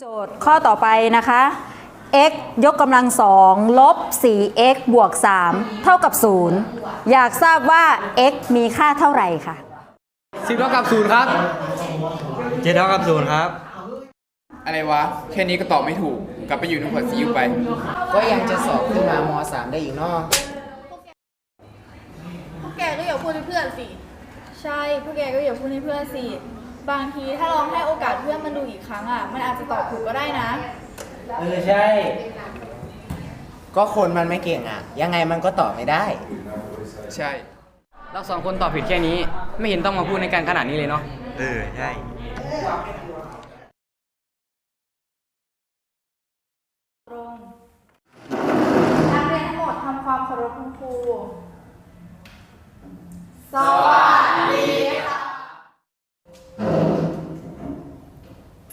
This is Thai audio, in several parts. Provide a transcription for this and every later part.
โจทย์ข้อต่อไปนะคะ x ยกกำลังสองลบ 4x บวก 3 เท่ากับ 0 อยากทราบว่า x มีค่าเท่าไหร่ค่ะ สิบเท่ากับศูนย์ครับ เจ็ดเท่ากับศูนย์ครับ อะไรวะ แค่นี้ก็ตอบไม่ถูก กลับไปอยู่ในขวดซีอิ๊วไป ก็ยังจะสอบขึ้นมามสามได้อีกเนาะพวกแกก็อย่าพูดให้เพื่อนสิ ใช่ พวกแกก็อย่าพูดให้เพื่อนสิ บางทีถ้าลองให้โอกาสเพื่อนมันดูอีกครั้งอะ มันอาจจะตอบถูกก็ได้นะ เออใช่ ก็คนมันไม่เก่งอะ ยังไงมันก็ตอบไม่ได้ ใช่ เราสองคนตอบผิดแค่นี้ ไม่เห็นต้องมาพูดในการขนาดนี้เลยเนาะ เออ ใช่ตรงนักเรียนทั้งหมดทำความเคารพคุณครู สวัสดีค่ะ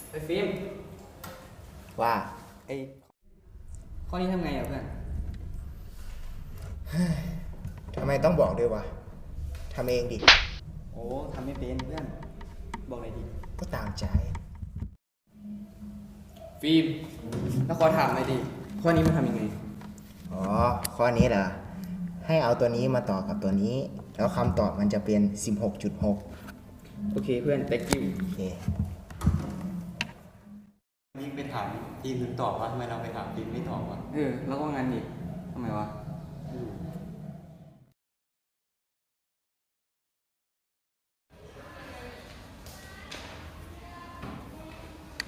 ไอ้ฟิล์ม ว่าไอ้ข้อนี้ทำไงอะเพื่อน ทำไมต้องบอกด้วยวะทำเองดิ โอ้ทำไม่เป็นเพื่อน บอกเลยดิก็ตามใจ ฟิล์มแล้วขอถามหน่อยดิข้อนี้มันทำยังไง อ๋อ ข้อนี้เหรอ ให้เอาตัวนี้มาต่อกับตัวนี้ แล้วคำตอบมันจะเป็น 16.6 โอเคเพื่อน thank you โอเค นี่ไปถามทีมถึงตอบว่าทำไมเราไปถามทีมไม่ตอบวะเออ แล้วก็งานดิทำไมวะ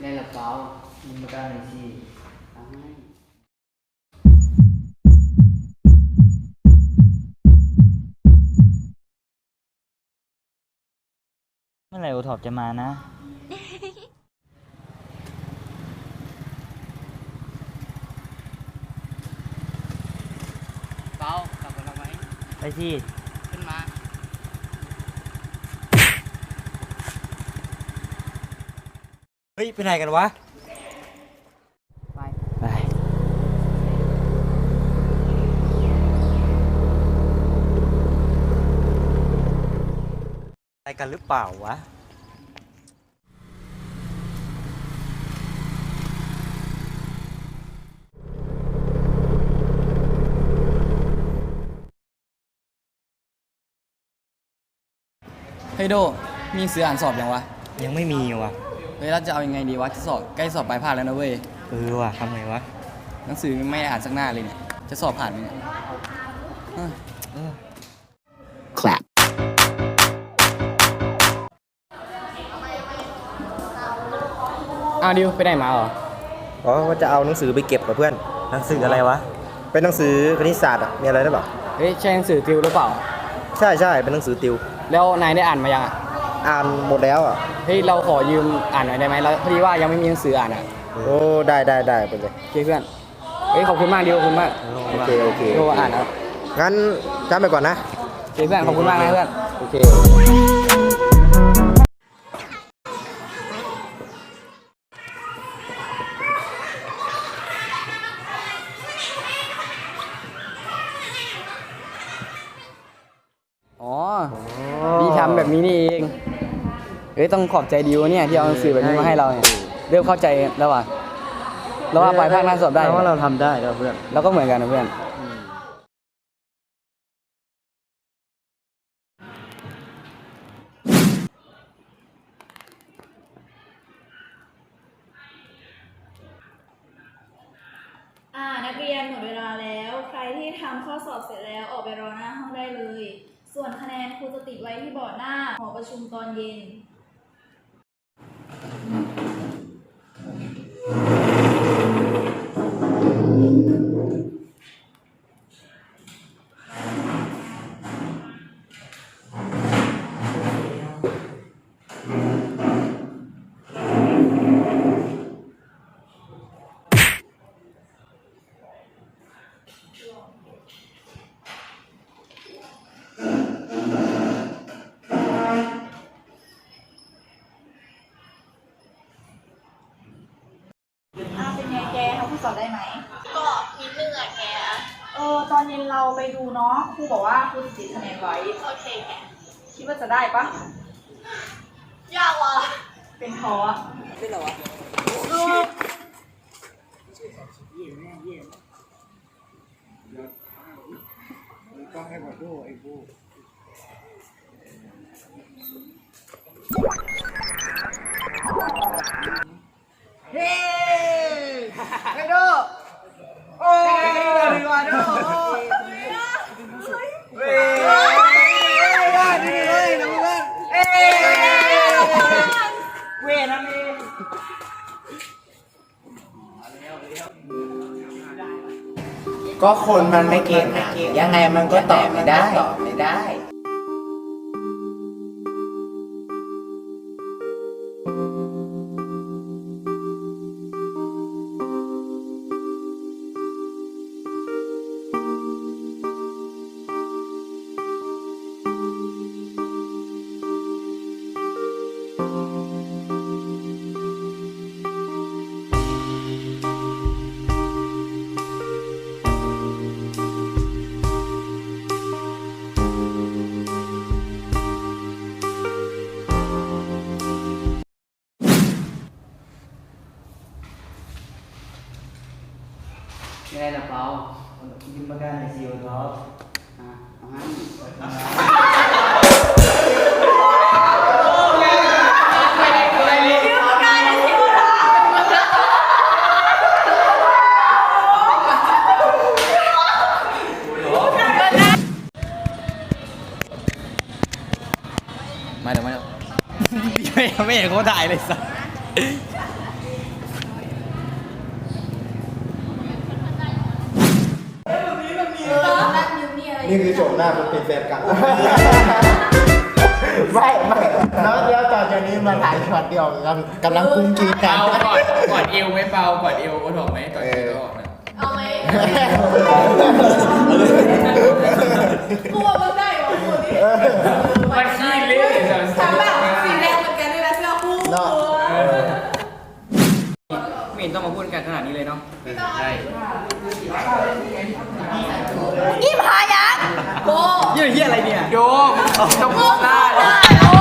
ในหลักเปล่ามึงมาการหนึ่งทีเมื่อไหร่โอท็อปจะมานะ เปล่ากลับกันแล้วไหมไปสิขึ้นมาเฮ้ยไปไหนกันวะ ไปไปอะไรกันหรือเปล่าวะ ฮ้ยโด มีหนังสืออ่านสอบยังวะยังไม่มีวะเฮ้ยเราจะเอายังไงดีวะจะสอบใกล้สอบปลายภาคแล้วนะเว้ย เออวะทำไงวะหนังสือไม่อ่านสักหน้าเลยเนี่ย จะสอบผ่านไหมเนี่ยเออ clap อ้าวดิวไปไหนมาเหรอ อ๋อว่าจะเอาหนังสือไปเก็บกับเพื่อน หนังสืออะไรวะ เป็นหนังสือคณิตศาสตร์อะมีอะไรหรือเปล่า เฮ้ยใช่หนังสือติวหรือเปล่า ใช่ใช่เป็นหนังสือติว แล้วนายได้อ่านมายังอะอ่านหมดแล้วอะเฮ้ยเราขอยืมอ่านหน่อยได้ไหมเราพอดีว่ายังไม่มีหนังสืออ่านอะโอ้ได้ได้ได้ไปเลยโอเคเพื่อนเฮ้ยขอบคุณมากดิวขอบคุณมากโอเคโอเคโทรอ่านครับงั้นจำไปก่อนนะโอเคเพื่อนขอบคุณมากนะเพื่อนโอเค เฮ้ยต้องขอบใจดิวเนี่ยที่เอาหนังสือแบบนี้มาให้เราเนี่ยเริ่มเข้าใจแล้วว่ะเราว่าปลายภาคหน้าสอบได้ เพราะว่าเราทำได้แล้วเพื่อนเราก็เหมือนกันนะเพื่อน อ่า นักเรียนหมดเวลาแล้ว ใครที่ทำข้อสอบเสร็จแล้วออกไปรอหน้าห้องได้เลย ส่วนคะแนนครูจะติดไว้ที่บอร์ดหน้าหอประชุมตอนเย็น Mm-hmm. กทำข้อสอบได้ไหม ก็นิดนึงอะแกเออตอนเย็นเราไปดูเนาะครูบอกว่าครูจะติดคะแนนไว้ โอเคแกคิดว่าจะได้ปะยากว่ะก็ ก็คนมันไม่เก่งอะยังไงมันก็ตอบไม่ได้ ตอบไม่ได้ ไม่ได้ละเปล่ายืมประกันในซีโอท็อปอะเอาให้มาเดี๋ยวมาเดี๋ยวไม่ไม่เห็นเขาถ่ายเลยสัส นี่คือโฉมหน้ามันเป็นแฟนกัน ไม่ไม่แล้วเดี๋ยวต่อจากนี้มาถ่ายช็อตเดียวกันกำลังกุ้งกีกัน เปากอดกอดเอวไหมเปากอดเอวโอถอกไหมกอดเอวก็ออกนะเอาไหมกูว่ามึงได้เหรอคนนี้มันขี้เละเลยจ้ะทำแบบสีแดงเหมือนกันด้วยนะเสื้อคู่เนาะไม่เห็นต้องมาพูดกันขนาดนี้เลยเนาะใช่นี่พายัก โบเยี่ยเยี่ยอะไรเนี่ยโยมต้องพูดได้ตาโอ้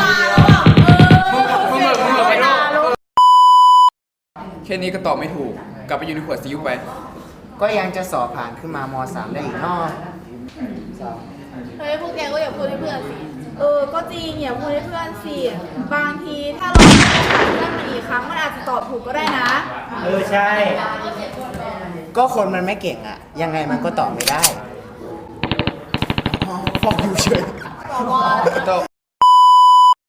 ตาแล้วอะเออมึงเหมือนมึงเหมือนไปโดแค่นี้ก็ตอบไม่ถูก กลับไปอยู่ในขวดซีอิ๊วไป ก็ยังจะสอบผ่านขึ้นมามสามได้อีกเนอะเฮ้ยพวกแกก็อย่าพูดให้เพื่อนสิ เออ ก็จริงอย่าพูดให้เพื่อนสิ บางทีถ้าเราถามเพื่อนมันอีกครั้งมันอาจจะตอบถูกก็ได้นะ เออใช่ ก็คนมันไม่เก่งอะยังไงมันก็ตอบไม่ได้ อ๋อฟ